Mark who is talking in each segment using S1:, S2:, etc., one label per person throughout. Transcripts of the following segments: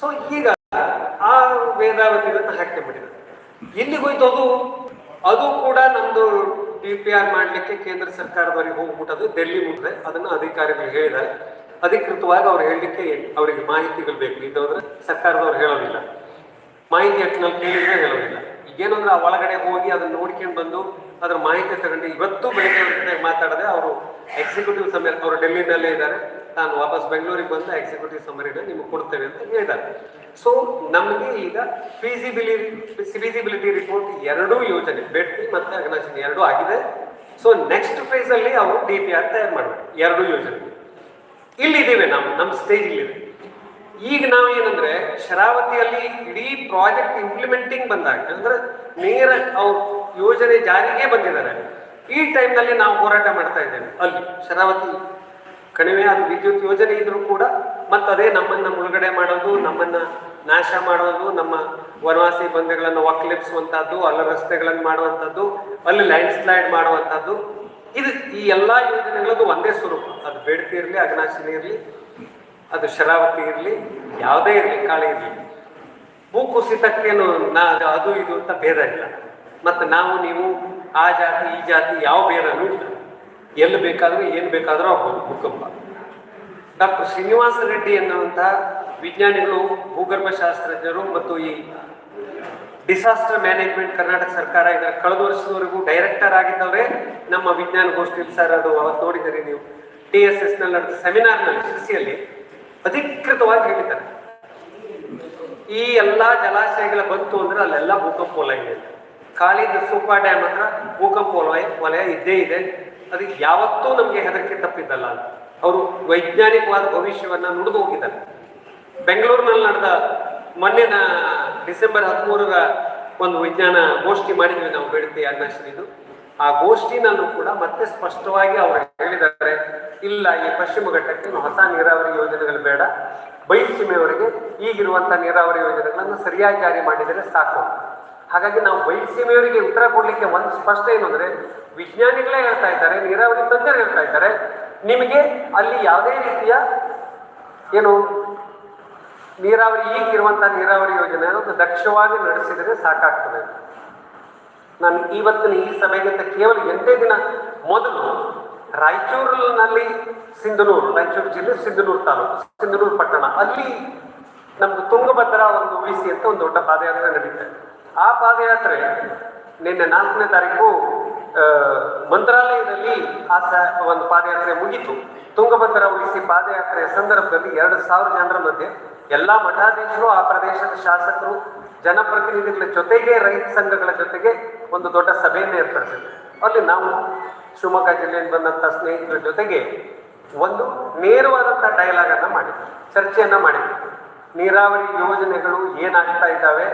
S1: So ಈಗ ಆ ವೇದಾವತಿಗಳನ್ನು ಹಾಕಿಬಿಟ್ಟಿದೆ ಎಲ್ಲಿಗೆ ಹೋಯ್ತು ಅದು? ಅದು ಕೂಡ ನಮ್ದು ಡಿ ಪಿ ಆರ್ ಮಾಡಲಿಕ್ಕೆ ಕೇಂದ್ರ ಸರ್ಕಾರದವರಿಗೆ ಹೋಗ್ಬಿಟ್ಟದು ಡೆಲ್ಲಿ ಮುಟ್ಟಿದೆ ಅದನ್ನು ಅಧಿಕಾರಿಗಳು ಹೇಳಿದ್ದಾರೆ. ಅಧಿಕೃತವಾಗಿ ಅವ್ರು ಹೇಳಲಿಕ್ಕೆ ಅವರಿಗೆ ಮಾಹಿತಿಗಳು ಬೇಕು. ಇದ್ದವ್ರೆ ಸರ್ಕಾರದವ್ರು ಹೇಳೋದಿಲ್ಲ. ಮಾಹಿತಿ ಹಟ್ಟಿನಲ್ಲಿ ಕೇಳಿದ್ರೆ ಹೇಳೋದಿಲ್ಲ. ಈಗೇನಂದ್ರೆ ಆ ಒಳಗಡೆ ಹೋಗಿ ಅದನ್ನ ನೋಡ್ಕೊಂಡು ಬಂದು ಅದ್ರ ಮಾಹಿತಿ ತಗೊಂಡು ಇವತ್ತು ಬೆಳಗ್ಗೆ ಮಾತಾಡದೆ ಅವರು ಎಕ್ಸಿಕ್ಯೂಟಿವ್ ಸಮೇತ ಅವರು ಡೆಲ್ಲಿನಲ್ಲೇ ಇದ್ದಾರೆ. ನಾನು ವಾಪಸ್ ಬೆಂಗಳೂರಿಗೆ ಬಂದ ಎಕ್ಸಿಕ್ಯೂಟಿವ್ ಸಮರಿನ ನಿಮಗೆ ಕೊಡ್ತೇವೆ ಅಂತ ಹೇಳಿದ್ದಾರೆ ಸೊ ನಮಗೆ ಈಗ ಫೀಸಿಬಿಲಿಟಿ ಫಿಸಿಬಿಲಿಟಿ ರಿಪೋರ್ಟ್ ಎರಡೂ ಯೋಜನೆ ಬೆಟ್ಟಿ ಮತ್ತೆ ಅಗ್ನಾಶಿನಿ ಎರಡೂ ಆಗಿದೆ. ಸೊ ನೆಕ್ಸ್ಟ್ ಫೇಸ್ ಅಲ್ಲಿ ಅವರು ಡಿ ಪಿ ಆರ್ ತಯಾರು ಮಾಡಬೇಕು, ಎರಡೂ ಯೋಜನೆ. ಇಲ್ಲಿದ್ದೇವೆ ನಾವು ನಮ್ಮ ಸ್ಟೇಜ್ ಇಲ್ಲಿದೆ. ಈಗ ನಾವು ಏನಂದ್ರೆ ಶರಾವತಿಯಲ್ಲಿ ಇಡೀ ಪ್ರಾಜೆಕ್ಟ್ ಇಂಪ್ಲಿಮೆಂಟಿಂಗ್ ಬಂದಾಗ, ಅಂದ್ರೆ ನೇರ ಅವ್ರ ಯೋಜನೆ ಜಾರಿಗೆ ಬಂದಿದ್ದಾರೆ. ಈ ಟೈಮ್ನಲ್ಲಿ ನಾವು ಹೋರಾಟ ಮಾಡ್ತಾ ಇದ್ದೇವೆ, ಅಲ್ಲಿ, ಶರಾವತಿ ಕಣಿವೆ ಅದು ವಿದ್ಯುತ್ ಯೋಜನೆ ಇದ್ರೂ ಕೂಡ ಮತ್ತೆ ಅದೇ ನಮ್ಮನ್ನ ಮುಳುಗಡೆ ಮಾಡೋದು, ನಮ್ಮನ್ನ ನಾಶ ಮಾಡೋದು, ನಮ್ಮ ವನವಾಸಿ ಬಂಧೆಗಳನ್ನು ಒಕ್ಕಲಿಪ್ಸುವಂತಹದ್ದು ಅಲ್ಲಿ ರಸ್ತೆಗಳನ್ನು ಮಾಡುವಂಥದ್ದು ಅಲ್ಲಿ ಲ್ಯಾಂಡ್ ಸ್ಲೈಡ್ ಮಾಡುವಂಥದ್ದು ಇದು ಈ ಎಲ್ಲಾ ಯೋಜನೆಗಳದ್ದು ಒಂದೇ ಸ್ವರೂಪ. ಅದು ಬೇಡ್ತಿ ಇರಲಿ, ಅಗ್ನಾಶಿನಿ ಇರಲಿ, ಅದು ಶರಾವತಿ ಇರಲಿ, ಯಾವುದೇ ಇರಲಿ, ಕಾಳಿ ಇರಲಿ. ಭೂಕುಸಿತಕ್ಕೇನು ನಾ ಅದು ಇದು ಅಂತ ಭೇದ ಇಲ್ಲ. ಮತ್ತು ನಾವು, ನೀವು, ಆ ಜಾತಿ, ಈ ಜಾತಿ, ಯಾವ ಭೇದನೂ ಇಲ್ಲ. ಎಲ್ಲಿ ಬೇಕಾದರೂ ಏನು ಬೇಕಾದರೂ ಆಗ್ಬೋದು, ಭೂಕಂಪ. ಡಾಕ್ಟರ್ ಶ್ರೀನಿವಾಸ ರೆಡ್ಡಿ ಎನ್ನುವಂಥ ವಿಜ್ಞಾನಿಗಳು ಭೂಗರ್ಭ ಶಾಸ್ತ್ರಜ್ಞರು ಮತ್ತು ಈ ಡಿಸಾಸ್ಟರ್ ಮ್ಯಾನೇಜ್ಮೆಂಟ್ ಕರ್ನಾಟಕ ಸರ್ಕಾರ ಇದರ ಕಳೆದ ವರ್ಷದವರೆಗೂ ಡೈರೆಕ್ಟರ್ ಆಗಿದ್ದವರೇ ನಮ್ಮ ವಿಜ್ಞಾನ ಗೋಷ್ಠಿಯಲ್ಲಿ ಸರ್ ಅದು ಅವತ್ತು ನೋಡಿದ್ದೀರಿ ನೀವು. ಟಿ ಎಸ್ ಎಸ್ನಲ್ಲಿ ನಡೆದ ಸೆಮಿನಾರ್ನಲ್ಲಿ ಶಿರಸಿಯಲ್ಲಿ ಅಧಿಕೃತವಾಗಿ ಹೇಳಿದ್ದಾರೆ. ಈ ಎಲ್ಲಾ ಜಲಾಶಯಗಳ ಬಂತು ಅಂದ್ರೆ ಅಲ್ಲೆಲ್ಲ ಭೂಕಂಪ ವಲಯ ಇದೆ. ಕಾಳಿದ ಸೂಪಾ ಡ್ಯಾಮ್ ಹತ್ರ ಭೂಕಂಪ ವಲಯ ವಲಯ ಇದ್ದೇ ಇದೆ. ಅದಕ್ಕೆ ಯಾವತ್ತೂ ನಮಗೆ ಹೆದರಿಕೆ ತಪ್ಪಿದ್ದಲ್ಲ ಅವರು ವೈಜ್ಞಾನಿಕವಾದ ಭವಿಷ್ಯವನ್ನ ನುಡಿದು ಹೋಗಿದ್ದಾರೆ. ಬೆಂಗಳೂರಿನಲ್ಲಿ ನಡೆದ ಮೊನ್ನೆನ ಡಿಸೆಂಬರ್ ಹದಿಮೂರರ ಒಂದು ವಿಜ್ಞಾನ ಗೋಷ್ಠಿ ಮಾಡಿದ್ವಿ ನಾವು ಬೇಡಿಕೆ ಇದು ಆ ಗೋಷ್ಠಿನಲ್ಲೂ ಕೂಡ ಮತ್ತೆ ಸ್ಪಷ್ಟವಾಗಿ ಅವರು ಹೇಳಿದ್ದಾರೆ, ಇಲ್ಲ ಈ ಪಶ್ಚಿಮ ಘಟ್ಟಕ್ಕೆ ಹೊಸ ನೀರಾವರಿ ಯೋಜನೆಗಳು ಬೇಡ. ಬಯಲುಸೀಮೆಯವರಿಗೆ ಈಗಿರುವಂತಹ ನೀರಾವರಿ ಯೋಜನೆಗಳನ್ನು ಸರಿಯಾಗಿ ಜಾರಿ ಮಾಡಿದರೆ ಸಾಕು ಹಾಗಾಗಿ ನಾವು ಬಯಲುಸೀಮೆಯವರಿಗೆ ಉತ್ತರ ಕೊಡ್ಲಿಕ್ಕೆ ಒಂದು ಸ್ಪಷ್ಟ ಏನು ಅಂದ್ರೆ, ವಿಜ್ಞಾನಿಗಳೇ ಹೇಳ್ತಾ ಇದ್ದಾರೆ, ನೀರಾವರಿ ತಜ್ಞರು ಹೇಳ್ತಾ ಇದ್ದಾರೆ, ನಿಮಗೆ ಅಲ್ಲಿ ಯಾವುದೇ ರೀತಿಯ ಏನು ನೀರಾವರಿ, ಈಗಿರುವಂತಹ ನೀರಾವರಿ ಯೋಜನೆ ಒಂದು ದಕ್ಷವಾಗಿ ನಡೆಸಿದರೆ ಸಾಕಾಗ್ತದೆ. ನಾನು ಇವತ್ತಿನ ಈ ಸಭೆಗಿಂತ ಕೇವಲ ಎಂಟೇ ದಿನ ಮೊದಲು ರಾಯಚೂರಿನಲ್ಲಿ ಸಿಂಧನೂರು, ರಾಯಚೂರು ಜಿಲ್ಲೆ ಸಿಂಧನೂರು ತಾಲೂಕು, ಸಿಂಧನೂರು ಪಟ್ಟಣ, ಅಲ್ಲಿ ನಮ್ದು ತುಂಗಭದ್ರಾ ಒಂದು ಉಳಿಸಿ ಅಂತ ಒಂದು ದೊಡ್ಡ ಪಾದಯಾತ್ರೆ ನಡೀತೆ ಆ ಪಾದಯಾತ್ರೆ ನಿನ್ನೆ ನಾಲ್ಕನೇ ತಾರೀಕು ಮಂತ್ರಾಲಯದಲ್ಲಿ ಆ ಸ, ಒಂದು ಪಾದಯಾತ್ರೆ ಮುಗಿತು. ತುಂಗಭದ್ರಾ ಉಳಿಸಿ ಪಾದಯಾತ್ರೆಯ ಸಂದರ್ಭದಲ್ಲಿ ಎರಡು ಸಾವಿರ ಜನರ ಮಧ್ಯೆ ಎಲ್ಲಾ ಮಠಾಧೀಶರು, ಆ ಪ್ರದೇಶದ ಶಾಸಕರು, ಜನಪ್ರತಿನಿಧಿಗಳ ಜೊತೆಗೆ ರೈತ ಸಂಘಗಳ ಜೊತೆಗೆ ಒಂದು ದೊಡ್ಡ ಸಭೆಯನ್ನು ಏರ್ಪಡಿಸಿದ್ರು. ಅಲ್ಲಿ ನಾವು ಶಿವಮೊಗ್ಗ ಜಿಲ್ಲೆಯಿಂದ ಬಂದಂಥ ಸ್ನೇಹಿತರ ಜೊತೆಗೆ ಒಂದು ನೇರವಾದಂಥ ಡೈಲಾಗ್ ಅನ್ನ ಮಾಡಿದ್ವಿ. ಚರ್ಚೆಯನ್ನ ಮಾಡಿದ್ವಿ. ನೀರಾವರಿ ಯೋಜನೆಗಳು ಏನಾಗ್ತಾ ಇದ್ದಾವೆ?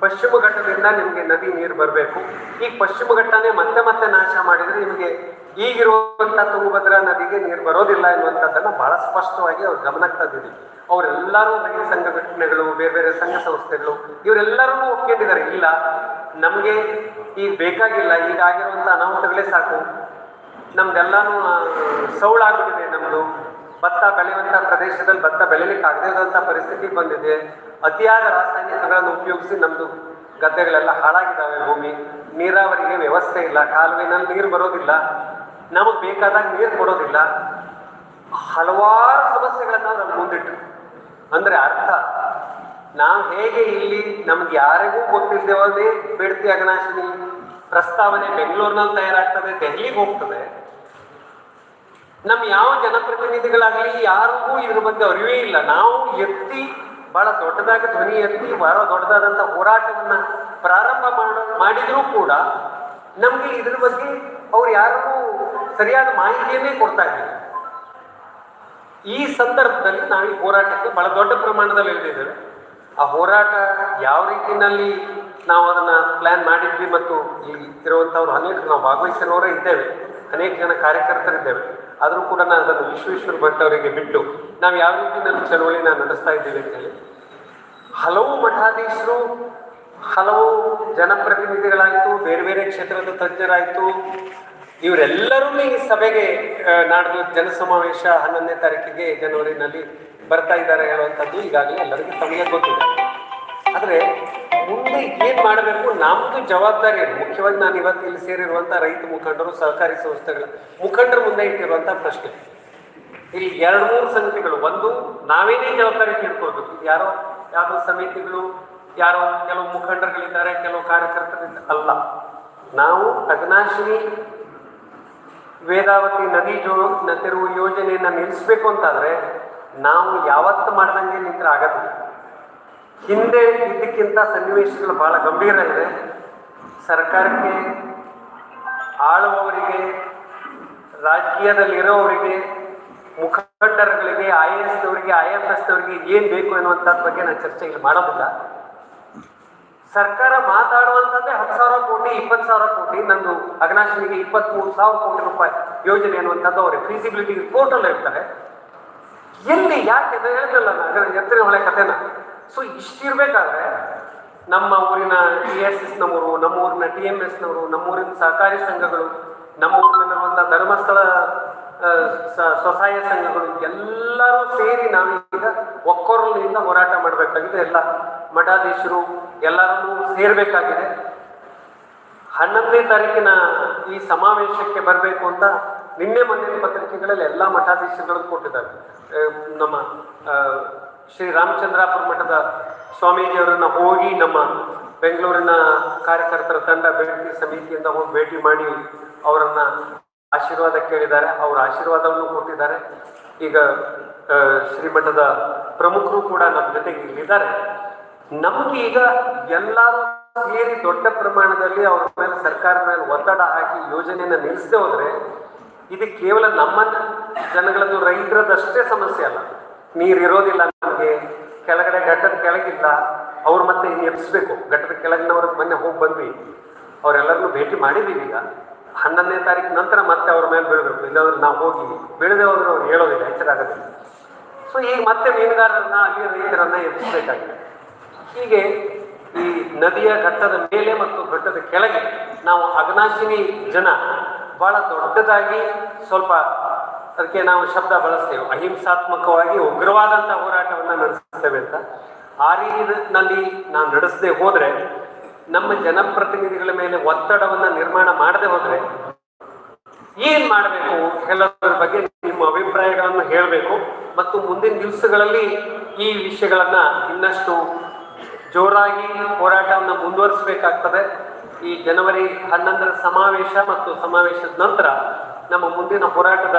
S1: ಪಶ್ಚಿಮ ಘಟ್ಟದಿಂದ ನಿಮಗೆ ನದಿ ನೀರು ಬರಬೇಕು. ಈಗ ಪಶ್ಚಿಮ ಘಟ್ಟನೇ ಮತ್ತೆ ಮತ್ತೆ ನಾಶ ಮಾಡಿದ್ರೆ ನಿಮಗೆ ಈಗಿರುವಂತ ತುಂಗಭದ್ರಾ ನದಿಗೆ ನೀರು ಬರೋದಿಲ್ಲ ಎನ್ನುವಂಥದ್ದನ್ನ ಬಹಳ ಸ್ಪಷ್ಟವಾಗಿ ಅವ್ರು ಗಮನಕ್ಕೆ ತಂದಿದ್ದೀವಿ ಅವರೆಲ್ಲರೂ ರೈತ ಸಂಘಟನೆಗಳು, ಬೇರೆ ಬೇರೆ ಸಂಘ ಸಂಸ್ಥೆಗಳು ಇವರೆಲ್ಲರೂ ಒಪ್ಕೊಂಡಿದ್ದಾರೆ. ಇಲ್ಲ, ನಮಗೆ ಈಗ ಬೇಕಾಗಿಲ್ಲ. ಈಗ ಆಗಿರುವಂಥ ಅನಾಹುತಗಳೇ ಸಾಕು. ನಮ್ದೆಲ್ಲಾನು ಸೌಳ ಸೌಳಾಗ್ಬಿಟ್ಟಿದೆ ನಮ್ದು. ಭತ್ತ ಬೆಳೆಯುವಂತ ಪ್ರದೇಶದಲ್ಲಿ ಭತ್ತ ಬೆಳಿಲಿಕ್ಕೆ ಆಗದೇ ಇರುವಂತ ಪರಿಸ್ಥಿತಿ ಬಂದಿದೆ. ಅತಿಯಾದ ರಾಸಾಯನಿಕಗಳನ್ನು ಉಪಯೋಗಿಸಿ ನಮ್ದು ಗದ್ದೆಗಳೆಲ್ಲ ಹಾಳಾಗಿದ್ದಾವೆ. ಭೂಮಿ, ನೀರಾವರಿಗೆ ವ್ಯವಸ್ಥೆ ಇಲ್ಲ, ಕಾಲುವೆನಲ್ಲಿ ನೀರು ಬರೋದಿಲ್ಲ, ನಮಗೆ ಬೇಕಾದಾಗ ನೀರು ಕೊಡೋದಿಲ್ಲ. ಹಲವಾರು ಸಮಸ್ಯೆಗಳನ್ನ ನಾವು ಮುಂದಿಟ್ರು. ಅಂದ್ರೆ ಅರ್ಥ, ನಾವು ಹೇಗೆ ಇಲ್ಲಿ ನಮ್ಗೆ ಯಾರಿಗೂ ಗೊತ್ತಿಲ್ಲದೆ ಬೇಡ್ತಿ ಅಗನಾಶಿನಿ ಪ್ರಸ್ತಾವನೆ ಬೆಂಗಳೂರಿನಲ್ಲಿ ತಯಾರಾಗ್ತದೆ, ದೆಹಲಿಗೆ ಹೋಗ್ತದೆ. ನಮ್ಮ ಯಾವ ಜನಪ್ರತಿನಿಧಿಗಳಾಗಲಿ ಯಾರಿಗೂ ಇದ್ರ ಬಗ್ಗೆ ಅರಿವೇ ಇಲ್ಲ. ನಾವು ಎತ್ತಿ ಬಹಳ ದೊಡ್ಡದಾಗಿ ಧ್ವನಿ ಎತ್ತಿ ಬಹಳ ದೊಡ್ಡದಾದಂಥ ಹೋರಾಟವನ್ನ ಪ್ರಾರಂಭ ಮಾಡ, ಮಾಡಿದ್ರೂ ಕೂಡ ನಮ್ಗೆ ಇದ್ರ ಬಗ್ಗೆ ಅವ್ರು ಯಾರಿಗೂ ಸರಿಯಾದ ಮಾಹಿತಿಯನ್ನೇ ಕೊಡ್ತಾ ಇದ್ದಾರೆ ಈ ಸಂದರ್ಭದಲ್ಲಿ ನಾವು ಈ ಹೋರಾಟಕ್ಕೆ ಬಹಳ ದೊಡ್ಡ ಪ್ರಮಾಣದಲ್ಲಿ ಇಳಿದಿದ್ದೇವೆ. ಆ ಹೋರಾಟ ಯಾವ ರೀತಿಯಲ್ಲಿ ನಾವು ಅದನ್ನ ಪ್ಲಾನ್ ಮಾಡಿದ್ವಿ ಮತ್ತು ಈ ಇರುವಂಥವ್ರು ಅನೇಕ ನಾವು ಭಾಗವಹಿಸಿರೋರೇ ಇದ್ದೇವೆ. ಅನೇಕ ಜನ ಕಾರ್ಯಕರ್ತರಿದ್ದೇವೆ. ಆದರೂ ಕೂಡ ನಾನು ಅದನ್ನು ವಿಶ್ವೇಶ್ವರ ಭಟ್ ಅವರಿಗೆ ಬಿಟ್ಟು ನಾವು ಯಾವ ರೀತಿ ನಮ್ಮ ಚಳವಳಿನ ನಡೆಸ್ತಾ ಇದ್ದೀವಿ ಅಂತೇಳಿ ಹಲವು ಮಠಾಧೀಶರು, ಹಲವು ಜನಪ್ರತಿನಿಧಿಗಳಾಯಿತು, ಬೇರೆ ಬೇರೆ ಕ್ಷೇತ್ರದ ತಜ್ಞರಾಯಿತು ಇವರೆಲ್ಲರೂ ಈ ಸಭೆಗೆ ನಾಡ್ದು ಜನಸಮಾವೇಶ ಹನ್ನೊಂದನೇ ತಾರೀಕಿಗೆ ಜನವರಿನಲ್ಲಿ ಬರ್ತಾ ಇದ್ದಾರೆ ಹೇಳುವಂಥದ್ದು ಈಗಾಗಲೇ ಎಲ್ಲರಿಗೂ ತಮಗೆ ಗೊತ್ತಿದೆ. ಆದರೆ ಮುಂದೆ ಏನು ಮಾಡಬೇಕು? ನಮ್ಮದು ಜವಾಬ್ದಾರಿ ಮುಖ್ಯವಾಗಿ ನಾನು ಇವತ್ತು ಇಲ್ಲಿ ಸೇರಿರುವಂಥ ರೈತ ಮುಖಂಡರು, ಸಹಕಾರಿ ಸಂಸ್ಥೆಗಳ ಮುಖಂಡರು ಮುಂದೆ ಇಟ್ಟಿರುವಂಥ ಪ್ರಶ್ನೆ. ಇಲ್ಲಿ ಎರಡು ಮೂರು ಸಮಿತಿಗಳು ಒಂದು, ನಾವೇನೇ ಜವಾಬ್ದಾರಿ ತಿಳ್ಕೊಳ್ಬೇಕು ಯಾರೋ ಯಾರೋ ಸಮಿತಿಗಳು, ಯಾರೋ ಕೆಲವು ಮುಖಂಡರುಗಳಿದ್ದಾರೆ, ಕೆಲವು ಕಾರ್ಯಕರ್ತರು ಅಲ್ಲ. ನಾವು ಅಗ್ನಾಶಿನಿ ವೇದಾವತಿ ನದಿ ಜೋ ತೆರವು ಯೋಜನೆಯನ್ನ ನಿಲ್ಲಿಸ್ಬೇಕು ಅಂತಾದ್ರೆ, ನಾವು ಯಾವತ್ತು ಮಾಡ್ದಂಗೆ ನಿಂತ್ರೆ ಆಗೋದಿಲ್ಲ ಹಿಂದೆ ಇದಕ್ಕಿಂತ ಸನ್ನಿವೇಶಗಳು ಬಹಳ ಗಂಭೀರ ಇದೆ. ಸರ್ಕಾರಕ್ಕೆ, ಆಳುವವರಿಗೆ, ರಾಜಕೀಯದಲ್ಲಿರೋವರಿಗೆ ಮುಖಂಡರುಗಳಿಗೆ ಐ ಎ ಎಸ್ ಅವರಿಗೆ ಐ ಎಫ್ ಎಸ್ನವರಿಗೆ ಏನ್ ಬೇಕು ಎನ್ನುವಂತ ಬಗ್ಗೆ ನಾನು ಚರ್ಚೆ ಇಲ್ಲಿ ಮಾಡೋದಿಲ್ಲ. ಸರ್ಕಾರ ಮಾತಾಡುವಂತದ್ದೇ ಹತ್ತು ಸಾವಿರ ಕೋಟಿ, ಇಪ್ಪತ್ತು ಸಾವಿರ ಕೋಟಿ, ನಂದು ಅಗ್ನಾಶಿನಿಗೆ ಇಪ್ಪತ್ತ್ಮೂರು ಸಾವಿರ ಕೋಟಿ ರೂಪಾಯಿ ಯೋಜನೆ ಅನ್ನುವಂಥದ್ದು ಅವರು ಫೀಸಿಬಿಲಿಟಿ ರಿಪೋರ್ಟಲ್ಲಿ ಇರ್ತಾರೆ ಎಲ್ಲಿ, ಯಾಕೆ ಹೇಳಿದ್ರಲ್ಲ ನಾನು ಎತ್ತಿನ ಒಳ್ಳೆ ಕಥೆನ. ಸೊ ಇಷ್ಟಿರ್ಬೇಕಾದ್ರೆ ನಮ್ಮ ಊರಿನ ಟಿ ಎಸ್ ಎಸ್ ನವರು, ನಮ್ಮ ಊರಿನ ಟಿ ಎಂ ಎಸ್ನವರು ನಮ್ಮ ಊರಿನ ಸಹಕಾರಿ ಸಂಘಗಳು, ನಮ್ಮ ಊರಿನ ಧರ್ಮಸ್ಥಳ ಸ್ವಸಹಾಯ ಸಂಘಗಳು ಎಲ್ಲರೂ ಸೇರಿ ನಾವೀಗ ಒಕ್ಕೊರಲಿನಿಂದ ಹೋರಾಟ ಮಾಡಬೇಕಾಗಿದೆ. ಎಲ್ಲ ಮಠಾಧೀಶರು ಎಲ್ಲರನ್ನೂ ಸೇರಬೇಕಾಗಿದೆ. ಹನ್ನೊಂದನೇ ತಾರೀಕಿನ ಈ ಸಮಾವೇಶಕ್ಕೆ ಬರಬೇಕು ಅಂತ ನಿನ್ನೆ ಮೊನ್ನೆ ಪತ್ರಿಕೆಗಳಲ್ಲಿ ಎಲ್ಲ ಮಠಾಧೀಶಗಳು ಕೊಟ್ಟಿದ್ದಾರೆ. ನಮ್ಮ ಶ್ರೀ ರಾಮಚಂದ್ರಾಪುರ ಮಠದ ಸ್ವಾಮೀಜಿಯವರನ್ನ ಹೋಗಿ ನಮ್ಮ ಬೆಂಗಳೂರಿನ ಕಾರ್ಯಕರ್ತರ ತಂಡ ಭೇಟಿ ಸಮಿತಿಯಿಂದ ಹೋಗಿ ಭೇಟಿ ಮಾಡಿ ಅವರನ್ನ ಆಶೀರ್ವಾದ ಕೇಳಿದ್ದಾರೆ, ಅವರ ಆಶೀರ್ವಾದವನ್ನು ಕೊಟ್ಟಿದ್ದಾರೆ. ಈಗ ಶ್ರೀಮಠದ ಪ್ರಮುಖರು ಕೂಡ ನಮ್ಮ ಜೊತೆಗೆ ಇಲ್ಲಿದ್ದಾರೆ. ನಮಗೆ ಈಗ ಎಲ್ಲರೂ ಸೇರಿ ದೊಡ್ಡ ಪ್ರಮಾಣದಲ್ಲಿ ಅವ್ರ ಮೇಲೆ ಸರ್ಕಾರದ ಮೇಲೆ ಒತ್ತಡ ಹಾಕಿ ಯೋಜನೆಯನ್ನ ನಿಲ್ಲಿಸದೆ ಹೋದ್ರೆ, ಇದು ಕೇವಲ ನಮ್ಮ ಜನಗಳದ್ದು ರೈತರದಷ್ಟೇ ಸಮಸ್ಯೆ ಅಲ್ಲ. ನೀರಿರೋದಿಲ್ಲ ನಮಗೆ, ಕೆಳಗಡೆ ಘಟ್ಟದ ಕೆಳಗಿಲ್ಲ. ಅವ್ರು ಮತ್ತೆ ಇನ್ನು ಎಬ್ಬಿಸ್ಬೇಕು ಘಟ್ಟದ ಕೆಳಗಿನವ್ರ ಮೊನ್ನೆ ಹೋಗಿ ಬಂದ್ವಿ. ಅವರೆಲ್ಲರನ್ನು ಭೇಟಿ ಮಾಡಿದೀವಿ ಈಗ. ಹನ್ನೊಂದನೇ ತಾರೀಕು ನಂತರ ಮತ್ತೆ ಅವ್ರ ಮೇಲೆ ಬೀಳಬೇಕು. ಇಲ್ಲಾಂದ್ರೆ ನಾವು ಹೋಗಿ ಬೀಳದೆ ಹೋದ್ರೆ ಅವ್ರು ಹೇಳೋದಿಲ್ಲ, ಎಚ್ಚರ ಆಗೋದಿಲ್ಲ ಸೊ ಈಗ ಮತ್ತೆ ಮೀನುಗಾರರನ್ನ ಅಲ್ಲಿ ರೈತರನ್ನ ಎದುರಿಸಬೇಕಾಗಿದೆ ಹೀಗೆ ಈ ನದಿಯ ಘಟ್ಟದ ಮೇಲೆ ಮತ್ತು ಘಟ್ಟದ ಕೆಳಗೆ ನಾವು ಅಗ್ನಾಶಿನಿ ಜನ ಬಹಳ ದೊಡ್ಡದಾಗಿ ಸ್ವಲ್ಪ ಅದಕ್ಕೆ ನಾವು ಶಬ್ದ ಬಳಸ್ತೇವೆ. ಅಹಿಂಸಾತ್ಮಕವಾಗಿ ಉಗ್ರವಾದಂತಹ ಹೋರಾಟವನ್ನ ನಡೆಸ್ತೇವೆ ಅಂತ. ಆ ರೀತಿಯಲ್ಲಿ ನಾನು ನಡೆಸದೆ ಹೋದ್ರೆ ನಮ್ಮ ಜನಪ್ರತಿನಿಧಿಗಳ ಮೇಲೆ ಒತ್ತಡವನ್ನ ನಿರ್ಮಾಣ ಮಾಡದೆ ಹೋದ್ರೆ ಏನ್ ಮಾಡಬೇಕು? ಎಲ್ಲದರ ಬಗ್ಗೆ ನಿಮ್ಮ ಅಭಿಪ್ರಾಯಗಳನ್ನು ಹೇಳಬೇಕು. ಮತ್ತು ಮುಂದಿನ ದಿವಸಗಳಲ್ಲಿ ಈ ವಿಷಯಗಳನ್ನ ಇನ್ನಷ್ಟು ಜೋರಾಗಿ ಹೋರಾಟವನ್ನು ಮುಂದುವರಿಸಬೇಕಾಗ್ತದೆ. ಈ ಜನವರಿ ಹನ್ನೊಂದರ ಸಮಾವೇಶ ಮತ್ತು ಸಮಾವೇಶದ ನಂತರ ನಮ್ಮ ಮುಂದಿನ ಹೋರಾಟದ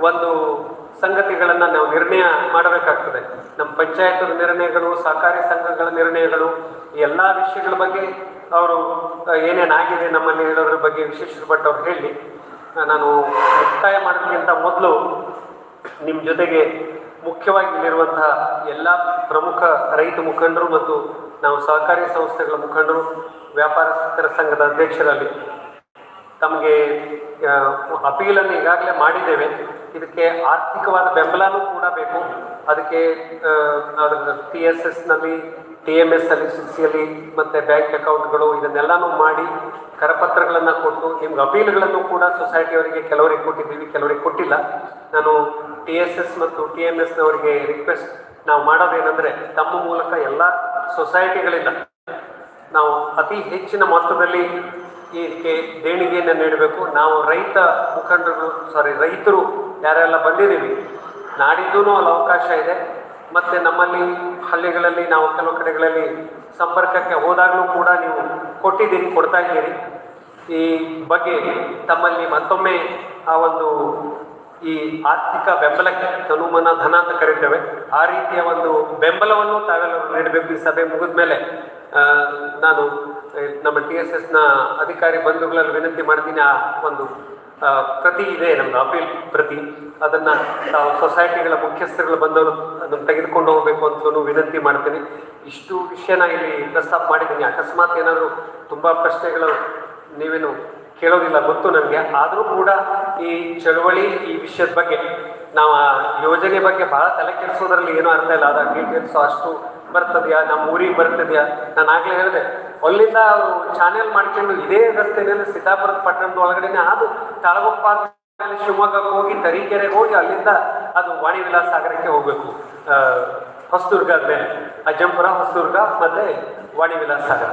S1: ಒಂದು ಸಂಗತಿಗಳನ್ನ ನಾವು ನಿರ್ಣಯ ಮಾಡಬೇಕಾಗ್ತದೆ. ನಮ್ಮ ಪಂಚಾಯತ್ ನಿರ್ಣಯಗಳು, ಸಹಕಾರಿ ಸಂಘಗಳ ನಿರ್ಣಯಗಳು ಎಲ್ಲಾ ವಿಷಯಗಳ ಬಗ್ಗೆ ಅವರು ಏನೇನಾಗಿದೆ ನಮ್ಮಲ್ಲಿ ಹೇಳೋದ್ರ ಬಗ್ಗೆ ವಿಶೇಷ ಅವ್ರು ಹೇಳಿ. ನಾನು ಮುಕ್ತಾಯ ಮಾಡೋದಕ್ಕಿಂತ ಮೊದಲು ನಿಮ್ಮ ಜೊತೆಗೆ ಮುಖ್ಯವಾಗಿ ಇಲ್ಲಿರುವಂತಹ ಎಲ್ಲ ಪ್ರಮುಖ ರೈತ ಮುಖಂಡರು ಮತ್ತು ನಾವು ಸಹಕಾರಿ ಸಂಸ್ಥೆಗಳ ಮುಖಂಡರು, ವ್ಯಾಪಾರಸ್ಥರ ಸಂಘದ ಅಧ್ಯಕ್ಷರಲ್ಲಿ ತಮಗೆ ಅಪೀಲನ್ನು ಈಗಾಗಲೇ ಮಾಡಿದ್ದೇವೆ. ಇದಕ್ಕೆ ಆರ್ಥಿಕವಾದ ಬೆಂಬಲನೂ ಕೂಡ ಬೇಕು. ಅದಕ್ಕೆ ಅದರ ಟಿ ಎಸ್ ಎಸ್ನಲ್ಲಿ ಟಿ ಎಂ ಎಸ್ ಅಲ್ಲಿ ಸಿಸಿಯಲ್ಲಿ ಮತ್ತು ಬ್ಯಾಂಕ್ ಅಕೌಂಟ್ಗಳು ಇದನ್ನೆಲ್ಲನೂ ಮಾಡಿ ಕರಪತ್ರಗಳನ್ನು ಕೊಟ್ಟು ನಿಮ್ಗೆ ಅಪೀಲ್ಗಳನ್ನು ಕೂಡ ಸೊಸೈಟಿಯವರಿಗೆ ಕೆಲವರಿಗೆ ಕೊಟ್ಟಿದ್ದೀವಿ, ಕೆಲವರಿಗೆ ಕೊಟ್ಟಿಲ್ಲ. ನಾನು ಟಿ ಎಸ್ ಎಸ್ ಮತ್ತು ಟಿ ಎಂ ಎಸ್ನವರಿಗೆ ರಿಕ್ವೆಸ್ಟ್ ನಾವು ಮಾಡೋದೇನೆಂದರೆ ತಮ್ಮ ಮೂಲಕ ಎಲ್ಲ ಸೊಸೈಟಿಗಳಿಂದ ನಾವು ಅತಿ ಹೆಚ್ಚಿನ ಮೊತ್ತದಲ್ಲಿ ಇದಕ್ಕೆ ದೇಣಿಗೆಯನ್ನು ನೀಡಬೇಕು. ನಾವು ರೈತ ಮುಖಂಡರು ಸಾರಿ ರೈತರು ಯಾರೆಲ್ಲ ಬಂದಿದ್ದೀವಿ ನಾಡಿದ್ದೂ ಅಲ್ಲಿ ಅವಕಾಶ ಇದೆ. ಮತ್ತು ನಮ್ಮಲ್ಲಿ ಹಳ್ಳಿಗಳಲ್ಲಿ ನಾವು ಕೆಲವು ಕಡೆಗಳಲ್ಲಿ ಸಂಪರ್ಕಕ್ಕೆ ಹೋದಾಗಲೂ ಕೂಡ ನೀವು ಕೊಟ್ಟಿದ್ದೀರಿ, ಕೊಡ್ತಾ ಇದ್ದೀರಿ. ಈ ಬಗ್ಗೆ ತಮ್ಮಲ್ಲಿ ಮತ್ತೊಮ್ಮೆ ಆ ಒಂದು ಈ ಆರ್ಥಿಕ ಬೆಂಬಲಕ್ಕೆ ತನುಮನ ಧನ ಅಂತ ಕರೀತೇವೆ. ಆ ರೀತಿಯ ಒಂದು ಬೆಂಬಲವನ್ನು ತಾವೆಲ್ಲರೂ ನೀಡಬೇಕು. ಈ ಸಭೆ ಮುಗಿದ ಮೇಲೆ ನಾನು, ನಮ್ಮ ಟಿ ಎಸ್ ಎಸ್ನ ಅಧಿಕಾರಿ ಬಂಧುಗಳಲ್ಲಿ ವಿನಂತಿ ಮಾಡ್ತೀನಿ. ಆ ಒಂದು ಪ್ರತಿ ಇದೆ ನಮ್ಮ ಅಪೀಲ್ ಪ್ರತಿ. ಅದನ್ನ ಸೊಸೈಟಿಗಳ ಮುಖ್ಯಸ್ಥರುಗಳು ಬಂದವರು ಅದನ್ನು ತೆಗೆದುಕೊಂಡು ಹೋಗಬೇಕು ಅಂತಲೂ ವಿನಂತಿ ಮಾಡ್ತೀನಿ. ಇಷ್ಟು ವಿಷಯನ ಇಲ್ಲಿ ಪ್ರಸ್ತಾಪ ಮಾಡಿದ್ದೀನಿ. ಅಕಸ್ಮಾತ್ ಏನಾದರೂ ತುಂಬ ಪ್ರಶ್ನೆಗಳು ನೀವೇನು ಕೇಳೋದಿಲ್ಲ ಗೊತ್ತು ನನಗೆ ಆದರೂ ಕೂಡ ಈ ಚಳವಳಿ, ಈ ವಿಷಯದ ಬಗ್ಗೆ ನಾವು ಆ ಯೋಜನೆ ಬಗ್ಗೆ ಬಹಳ ತಲೆ ಕೆಡಿಸೋದ್ರಲ್ಲಿ ಏನೂ ಅರ್ಥ ಇಲ್ಲ. ಅದ ಡೀಟೇಲ್ಸ್ ಅಷ್ಟು ಬರ್ತದೆಯಾ? ನಮ್ಮ ಊರಿಗೆ ಬರ್ತದೆಯಾ? ನಾನು ಆಗಲೇ ಹೇಳಿದೆ. ಅಲ್ಲಿಂದ ಚಾನೆಲ್ ಮಾಡ್ಕೊಂಡು ಇದೇ ರಸ್ತೆಯಲ್ಲಿ ಸಿದ್ದಾಪುರದ ಪಟ್ಟಣದ ಒಳಗಡೆನೆ ಅದು ತಳಗೊಪ್ಪ ಶಿವಮೊಗ್ಗಕ್ಕೆ ಹೋಗಿ ತರೀಕೆರೆಗೆ ಹೋಗಿ ಅಲ್ಲಿಂದ ಅದು ವಾಣಿ ವಿಲಾಸ ಸಾಗರಕ್ಕೆ ಹೋಗ್ಬೇಕು ಹೊಸದುರ್ಗ ಆದ್ಮೇಲೆ ಅಜ್ಜಂಪುರ, ಹೊಸದುರ್ಗ ಮತ್ತೆ ವಾಣಿ ವಿಲಾಸ ಸಾಗರ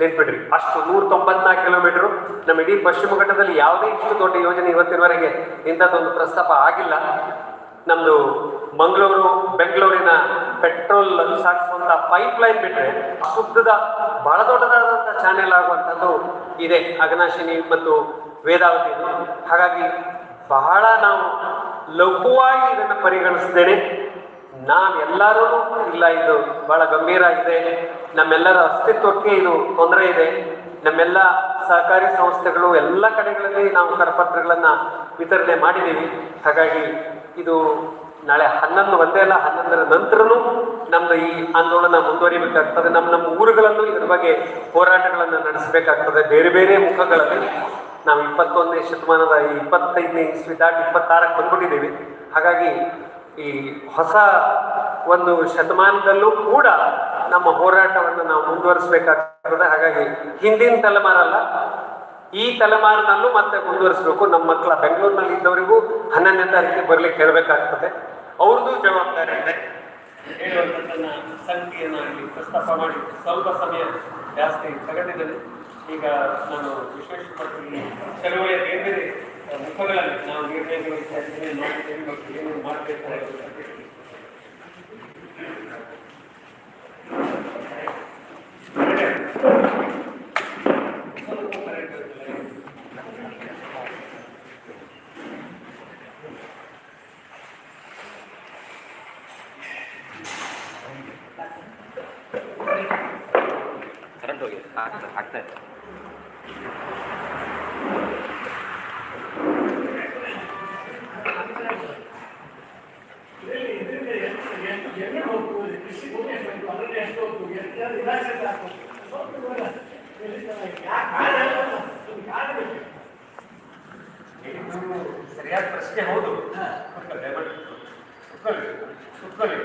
S1: ನೆನ್ಪಿಡ್ರಿ, ಅಷ್ಟು ನೂರ ತೊಂಬತ್ನಾಲ್ಕು ಕಿಲೋಮೀಟರ್ ನಮ್ಮ ಇಡೀ ಪಶ್ಚಿಮ ಘಟ್ಟದಲ್ಲಿ ಯಾವುದೇ ಇಷ್ಟು ದೊಡ್ಡ ಯೋಜನೆ ಇವತ್ತಿನವರೆಗೆ ಇಂಥದ್ದೊಂದು ಪ್ರಸ್ತಾಪ ಆಗಿಲ್ಲ. ನಮ್ದು ಮಂಗಳೂರು, ಬೆಂಗಳೂರಿನ ಪೆಟ್ರೋಲ್ ಸಾಗಿಸುವಂತ ಪೈಪ್ ಲೈನ್ ಬಿಟ್ರೆ ಶುದ್ಧದ ಬಹಳ ದೊಡ್ಡದಾದಂತಹ ಚಾನೆಲ್ ಆಗುವಂಥದ್ದು ಇದೆ ಅಗನಾಶಿನಿ ಮತ್ತು ವೇದಾವತಿ ಹಾಗಾಗಿ ಬಹಳ ನಾವು ಲಘುವಾಗಿ ಇದನ್ನು ಪರಿಗಣಿಸಿದ್ದೇನೆ ನಾವೆಲ್ಲರೂ ಇಲ್ಲ, ಇದು ಬಹಳ ಗಂಭೀರ ಇದೆ. ನಮ್ಮೆಲ್ಲರ ಅಸ್ತಿತ್ವಕ್ಕೆ ಇದು ತೊಂದರೆ ಇದೆ. ನಮ್ಮೆಲ್ಲ ಸಹಕಾರಿ ಸಂಸ್ಥೆಗಳು ಎಲ್ಲ ಕಡೆಗಳಲ್ಲಿ ನಾವು ಕರಪತ್ರಗಳನ್ನು ವಿತರಣೆ ಮಾಡಿದ್ದೀವಿ. ಹಾಗಾಗಿ ಇದು ನಾಳೆ ಹನ್ನೊಂದು, ಒಂದೇ ಅಲ್ಲ, ಹನ್ನೊಂದರ ನಂತರನೂ ನಮ್ದು ಈ ಆಂದೋಲನ ಮುಂದುವರಿಬೇಕಾಗ್ತದೆ. ನಮ್ಮ ನಮ್ಮ ಊರುಗಳಲ್ಲೂ ಇದ್ರ ಬಗ್ಗೆ ಹೋರಾಟಗಳನ್ನು ನಡೆಸಬೇಕಾಗ್ತದೆ. ಬೇರೆ ಬೇರೆ ಮುಖಗಳಲ್ಲಿ ನಾವು ಇಪ್ಪತ್ತೊಂದನೇ ಶತಮಾನದ ಈ ಇಪ್ಪತ್ತೈದನೇ ಇಸ್ವಿ ದಾಟಿ ಇಪ್ಪತ್ತಾರಕ್ಕೆ ಬಂದ್ಬಿಟ್ಟಿದ್ದೀವಿ. ಹಾಗಾಗಿ ಈ ಹೊಸ ಒಂದು ಶತಮಾನದಲ್ಲೂ ಕೂಡ ನಮ್ಮ ಹೋರಾಟವನ್ನು ನಾವು ಮುಂದುವರಿಸಬೇಕಾಗ್ತದೆ. ಹಾಗಾಗಿ ಹಿಂದಿನ ತಲೆಮಾರಲ್ಲ, ಈ ತಲೆಮಾರಿನಲ್ಲೂ ಮತ್ತೆ ಮುಂದುವರಿಸಬೇಕು. ನಮ್ಮ ಮಕ್ಕಳ ಬೆಂಗಳೂರಿನಲ್ಲಿ ಇದ್ದವರಿಗೂ ಹನ್ನೊಂದನೇ ತಾರೀಕಿಗೆ ಬರಲಿಕ್ಕೆ ಹೇಳಬೇಕಾಗ್ತದೆ. ಅವ್ರದ್ದು ಜವಾಬ್ದಾರಿ ಇದೆ. ಹೇಳುವಂಥದ್ದನ್ನು ಸಂಖ್ಯೆಯನ್ನು ಇಲ್ಲಿ ಪ್ರಸ್ತಾಪ ಮಾಡಿ ಸ್ವಲ್ಪ ಸಮಯ ಜಾಸ್ತಿ ತಗೊಂಡಿದ್ದೇನೆ ಈಗ ನಾನು ವಿಶ್ವೇಶ್ವರ ಈ ಚಳವಳಿಯ ಬೇರೆ ಬೇರೆ ಮುಖಗಳಲ್ಲಿ ನಾವು ನಿರ್ಣಯಗಳು ಏನು ಮಾಡಿದ್ದೇವೆ ಮತ್ತು ಏನೇನು ಮಾಡಬೇಕು ಅಂತ ಬಗ್ಗೆ
S2: ಕರೆಂಟ್ ಹೋಗಿ ಆಗ್ತಾ ಆಗ್ತಾ ಇದೆ.
S1: ಸರಿಯಾದ ಪ್ರಶ್ನೆ ಹೌದು. ದಯಮಾಡಿ ಕುತ್ಕೊಳ್ಳಿ ಕುತ್ಕೊಳ್ಳಿ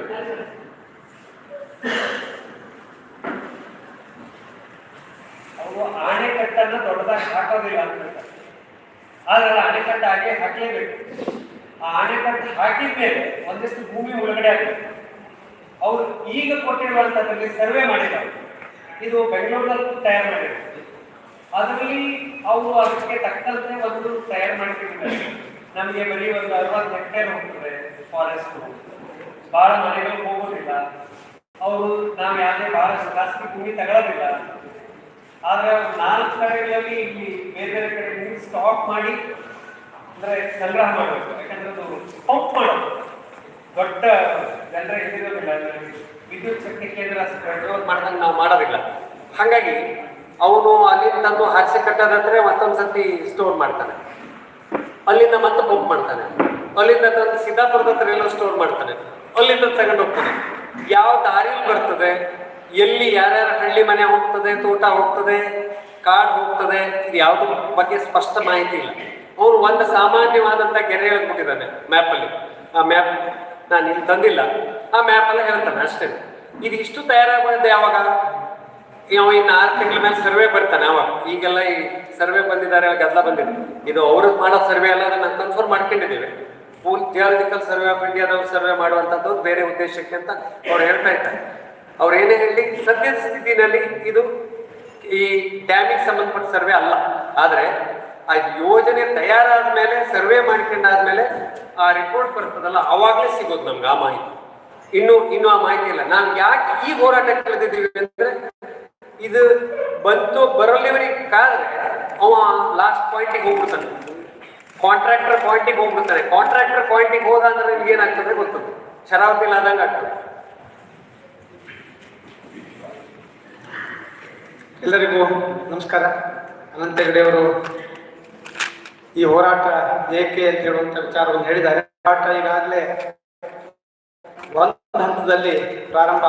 S1: ಅವರು ಆಣೆಕಟ್ಟನ್ನ ಹಾಕೋದಿಲ್ಲ ಅಂತ. ಆದ್ರೆ ಅಣೆಕಟ್ಟು ಹಾಗೆ ಹಾಕಲೇಬೇಕು. ಆ ಅಣೆಕಟ್ಟು ಹಾಕಿದ್ಮೇಲೆ ಒಂದಿಷ್ಟು ಭೂಮಿ ಒಳಗಡೆ ಆಗಬೇಕು ಅವರು ಈಗ ಕೊಟ್ಟಿರುವಂತದ್ರಲ್ಲಿ ಸರ್ವೆ ಮಾಡಿದ್ದಾರೆ ಇದು ಬೆಂಗಳೂರಿನಲ್ಲಿ ತಯಾರು ಮಾಡಿದೆ ಅದರಲ್ಲಿ ಅವರು ಅದಕ್ಕೆ ತಕ್ಕಂತೆ ಒಂದು ತಯಾರು ಮಾಡಿಕೊಂಡಿದ್ದಾರೆ. ನಮಗೆ ಬರೀ ಒಂದು ಅರವತ್ತು ಹೆಕ್ಟೇರ್ ಹೋಗ್ತದೆ ಫಾರೆಸ್ಟ್ ಬಹಳ ಮನೆಗಳು ಹೋಗೋದಿಲ್ಲ. ಅವರು ನಾವು ಯಾವುದೇ ಬಹಳ ಖಾಸಗಿ ಭೂಮಿ ತಗೊಳ್ಳೋದಿಲ್ಲ ಆದ್ರೆ ನಾಲ್ಕು ಕಡೆಗಳಲ್ಲಿ ಇಲ್ಲಿ ಬೇರೆ ಬೇರೆ ಕಡೆ ನೀರು ಸ್ಟಾಕ್ ಮಾಡಿ, ಅಂದ್ರೆ ಸಂಗ್ರಹ ಮಾಡಬೇಕು, ಯಾಕಂದ್ರೆ ಅದು ಪಂಪ್ ಮಾಡೋದು. ದೊಡ್ಡ ಜನರ ಎದುರೋದಿಲ್ಲ ವಿದ್ಯುತ್ ಶಕ್ತಿ ಕೇಂದ್ರ ಕಂಟ್ರೋಲ್ ಮಾಡಿದಂಗೆ ನಾವು ಮಾಡೋದಿಲ್ಲ. ಹಾಗಾಗಿ ಅವನು ಅಲ್ಲಿಂದ ತಂದು ಹಾರಿಸಿ ಕಟ್ಟೋದಂದ್ರೆ ಮತ್ತೊಂದು ಸತಿ ಸ್ಟೋರ್ ಮಾಡ್ತಾನೆ. ಅಲ್ಲಿಂದ ಮತ್ತೆ ಪಂಪ್ ಮಾಡ್ತಾನೆ. ಅಲ್ಲಿಂದ ತಂದು ಸಿದ್ದಾಪುರದ ಹತ್ರ ಎಲ್ಲ ಸ್ಟೋರ್ ಮಾಡ್ತಾನೆ. ಅಲ್ಲಿಂದ ತಗೊಂಡು ಹೋಗ್ತಾನೆ. ಯಾವ ದಾರಿಲಿ ಬರ್ತದೆ? ಎಲ್ಲಿ ಯಾರ್ಯಾರ ಹಳ್ಳಿ ಮನೆ ಹೋಗ್ತದೆ, ತೋಟ ಹೋಗ್ತದೆ, ಕಾಡು ಹೋಗ್ತದೆ, ಇದು ಯಾವ್ದ್ರ ಬಗ್ಗೆ ಸ್ಪಷ್ಟ ಮಾಹಿತಿ ಇಲ್ಲ. ಅವನು ಒಂದು ಸಾಮಾನ್ಯವಾದಂತ ಗೆರೆ ಹೇಳ್ಬಿಟ್ಟಿದ್ದಾನೆ ಮ್ಯಾಪಲ್ಲಿ ಆ ಮ್ಯಾಪ್ ನಾನು ಇಲ್ಲಿ ತಂದಿಲ್ಲ. ಆ ಮ್ಯಾಪಲ್ಲಿ ಹೇಳ್ತಾನೆ ಅಷ್ಟೇ. ಇದು ಇಷ್ಟು ತಯಾರಾಗೋದು ಯಾವಾಗ? ಇನ್ನು ಆರು ತಿಂಗಳ ಮೇಲೆ ಸರ್ವೆ ಬರ್ತಾನೆ ಅವಾಗ. ಈಗೆಲ್ಲ ಈ ಸರ್ವೆ ಬಂದಿದ್ದಾರೆ ಗದ್ದಲ ಬಂದಿದೆ. ಇದು ಅವರು ಮಾಡೋ ಸರ್ವೆ ಅಲ್ಲ ನಾನು ಕನ್ಫರ್ಮ್ ಮಾಡ್ಕೊಂಡಿದ್ದೇವೆ. ಪೂಲ್ ಜಿಯಾಲಜಿಕಲ್ ಸರ್ವೆ ಆಫ್ ಇಂಡಿಯಾದವ್ರು ಸರ್ವೆ ಮಾಡುವಂಥದ್ದು ಬೇರೆ ಉದ್ದೇಶಕ್ಕೆ ಅಂತ ಅವ್ರು ಹೇಳ್ತಾ ಇದ್ದಾರೆ. ಅವ್ರು ಏನೇ ಹೇಳಿ ಸದ್ಯದ ಸ್ಥಿತಿನಲ್ಲಿ ಇದು ಈ ಡ್ಯಾಮಿಗೆ ಸಂಬಂಧಪಟ್ಟ ಸರ್ವೆ ಅಲ್ಲ. ಆದರೆ ಆ ಯೋಜನೆ ತಯಾರಾದ ಮೇಲೆ ಸರ್ವೆ ಮಾಡ್ಕೊಂಡಾದ್ಮೇಲೆ ಆ ರಿಪೋರ್ಟ್ ಬರ್ತದಲ್ಲ, ಅವಾಗಲೇ ಸಿಗೋದು ನಮ್ಗೆ ಆ ಮಾಹಿತಿ. ಇನ್ನು ಇನ್ನು ಆ ಮಾಹಿತಿ ಇಲ್ಲ. ನಾವು ಯಾಕೆ ಈ ಹೋರಾಟ ಕಳೆದಿದ್ದೀವಿ ಅಂದ್ರೆ, ಇದು ಬಂತು ಬರೋಲ್ಲಿವರಿಗೆ ಕಾದ್ರೆ, ಅವ ಲಾಸ್ಟ್ ಪಾಯಿಂಟಿಗೆ ಹೋಗ್ಬಿಡ್ತಾನೆ. ಕಾಂಟ್ರಾಕ್ಟರ್ ಪಾಯಿಂಟಿಗೆ ಹೋಗ್ಬಿಡ್ತಾನೆ. ಕಾಂಟ್ರಾಕ್ಟರ್ ಪಾಯಿಂಟಿಗೆ ಹೋದ ಅಂದ್ರೆ ನಿಮ್ಗೆ ಏನಾಗ್ತದೆ ಗೊತ್ತದು ಶರಾವತಿ ಆದಂಗೆ ಆಗ್ತದೆ.
S3: ಎಲ್ಲರಿಗೂ ನಮಸ್ಕಾರ. ಅನಂತ ಹೆಗಡೆ ಅವರು ಈ ಹೋರಾಟ ಏಕೆ ಅಂತ ಹೇಳುವಂತ ವಿಚಾರವನ್ನು ಹೇಳಿದ್ದಾರೆ. ಹೋರಾಟ ಈಗಾಗಲೇ ಒಂದು ಹಂತದಲ್ಲಿ ಪ್ರಾರಂಭ